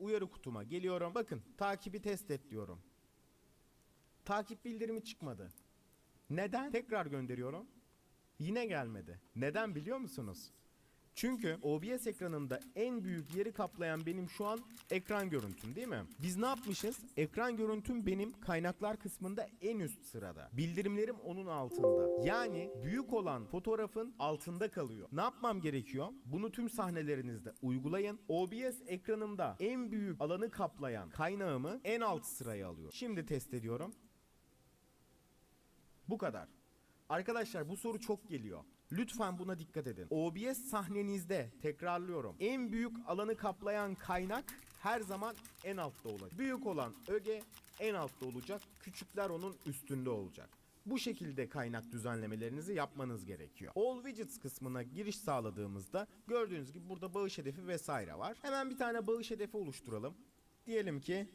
uyarı kutuma geliyorum. Bakın takibi test et diyorum. Takip bildirimi çıkmadı. Neden? Tekrar gönderiyorum. Yine gelmedi. Neden biliyor musunuz? Çünkü OBS ekranımda en büyük yeri kaplayan benim şu an ekran görüntüm değil mi? Biz ne yapmışız? Ekran görüntüm benim kaynaklar kısmında en üst sırada. Bildirimlerim onun altında. Yani büyük olan fotoğrafın altında kalıyor. Ne yapmam gerekiyor? Bunu tüm sahnelerinizde uygulayın. OBS ekranımda en büyük alanı kaplayan kaynağımı en alt sıraya alıyor. Şimdi test ediyorum. Bu kadar. Arkadaşlar bu soru çok geliyor. Lütfen buna dikkat edin. OBS sahnenizde tekrarlıyorum. En büyük alanı kaplayan kaynak her zaman en altta olacak. Büyük olan öge en altta olacak. Küçükler onun üstünde olacak. Bu şekilde kaynak düzenlemelerinizi yapmanız gerekiyor. All Widgets kısmına giriş sağladığımızda gördüğünüz gibi burada bağış hedefi vesaire var. Hemen bir tane bağış hedefi oluşturalım. Diyelim ki